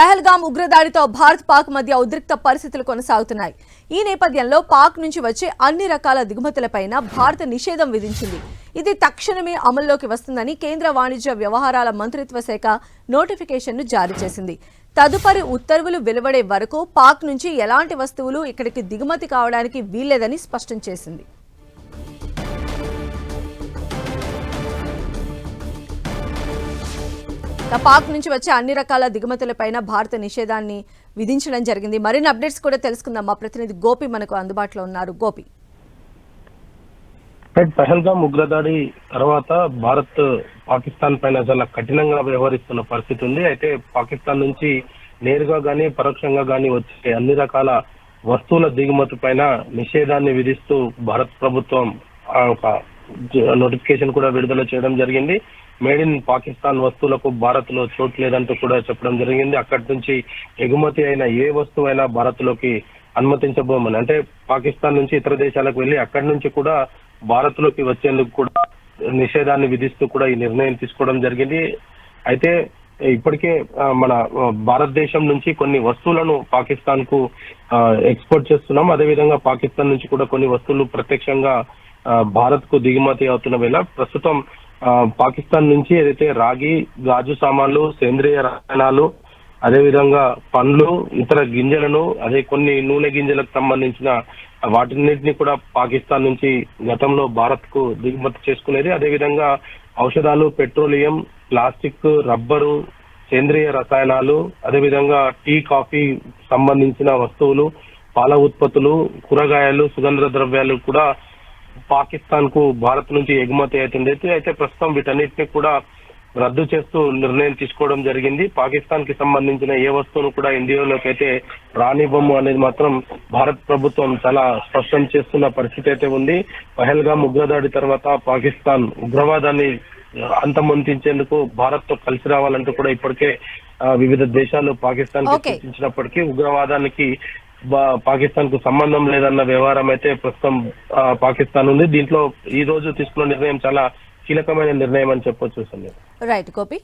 పహల్గాం ఉగ్రదాడితో భారత్ పాక్ మధ్య ఉద్రిక్త పరిస్థితులు కొనసాగుతున్నాయి. ఈ నేపథ్యంలో పాక్ నుంచి వచ్చే అన్ని రకాల దిగుమతులపైన భారత్ నిషేధం విధించింది. ఇది తక్షణమే అమల్లోకి వస్తుందని కేంద్ర వాణిజ్య వ్యవహారాల మంత్రిత్వ శాఖ నోటిఫికేషన్ను జారీ చేసింది. తదుపరి ఉత్తర్వులు వెలువడే వరకు పాక్ నుంచి ఎలాంటి వస్తువులు ఇక్కడికి దిగుమతి కావడానికి వీల్లేదని స్పష్టం చేసింది. పాక్ నుంచి వచ్చే అన్ని రకాల దిగుమతులపైన భారత నిషేధాన్ని విధించడం జరిగింది. మరిన్ని అప్డేట్స్ కూడా తెలుసుకుందాం. మా ప్రతినిధి గోపి మనకు అందుబాటులో ఉన్నారు. గోపి. పహల్గామ్ ఉగ్రదాడి తర్వాత భారత్ పాకిస్తాన్ పైన చాలా కఠినంగా వ్యవహరిస్తున్న పరిస్థితి ఉంది. అయితే పాకిస్తాన్ నుంచి నేరుగా గానీ పరోక్షంగా గానీ వచ్చే అన్ని రకాల వస్తువుల దిగుమతి పైన నిషేధాన్ని విధిస్తూ భారత ప్రభుత్వం ఆ ఒక నోటిఫికేషన్ కూడా విడుదల చేయడం జరిగింది. మేడ్ ఇన్ పాకిస్తాన్ వస్తువులకు భారత్లో చోటు లేదంటూ కూడా చెప్పడం జరిగింది. అక్కడి నుంచి ఎగుమతి అయిన ఏ వస్తువైనా భారత్లోకి అనుమతించబోమని. అంటే పాకిస్తాన్ నుంచి ఇతర దేశాలకు వెళ్ళి అక్కడి నుంచి కూడా భారత్లోకి వచ్చేందుకు కూడా నిషేధాన్ని విధిస్తూ కూడా ఈ నిర్ణయం తీసుకోవడం జరిగింది. అయితే ఇప్పటికే మన భారతదేశం నుంచి కొన్ని వస్తువులను పాకిస్తాన్కు ఎక్స్పోర్ట్ చేస్తున్నాం. అదేవిధంగా పాకిస్తాన్ నుంచి కూడా కొన్ని వస్తువులు ప్రత్యక్షంగా భారత్కు దిగుమతి అవుతున్న వేళ ప్రస్తుతం ఆ, పాకిస్తాన్ నుంచి ఏదైతే రాగి గాజు సామాన్లు సేంద్రియ రసాయనాలు అదేవిధంగా పండ్లు ఇతర గింజలను అదే కొన్ని నూనె గింజలకు సంబంధించిన వాటిన్నిటిని కూడా పాకిస్తాన్ నుంచి గతంలో భారత్కు దిగుమతి చేసుకునేది. అదేవిధంగా ఔషధాలు పెట్రోలియం ప్లాస్టిక్ రబ్బరు సేంద్రియ రసాయనాలు అదేవిధంగా టీ కాఫీ సంబంధించిన వస్తువులు పాల ఉత్పత్తులు కూరగాయలు సుగంధ ద్రవ్యాలు కూడా పాకిస్తాన్కు భారత్ నుంచి ఎగుమతి అవుతుంది. అయితే అయితే ప్రస్తుతం వీటన్నిటిని కూడా రద్దు చేస్తూ నిర్ణయం తీసుకోవడం జరిగింది. పాకిస్తాన్కి సంబంధించిన ఏ వస్తువును కూడా ఇండియాలోకి అయితే రానివ్వము అనేది మాత్రం భారత్ ప్రభుత్వం చాలా స్పష్టం చేస్తున్న పరిస్థితి అయితే ఉంది. పహల్గాం ఉగ్రదాడి తర్వాత పాకిస్తాన్ ఉగ్రవాదాన్ని అంతమొందించేందుకు భారత్తో కలిసి రావాలంటూ కూడా ఇప్పటికే వివిధ దేశాలు పాకిస్తాన్. సూచించినప్పటికీ ఉగ్రవాదానికి పాకిస్తాన్కు సంబంధం లేదన్న వ్యవహారం అయితే ప్రస్తుతం ఆ, పాకిస్తాన్ ఉంది. దీంట్లో ఈ రోజు తీసుకున్న నిర్ణయం చాలా కీలకమైన నిర్ణయం అని చెప్పొచ్చు రైట్ గోపి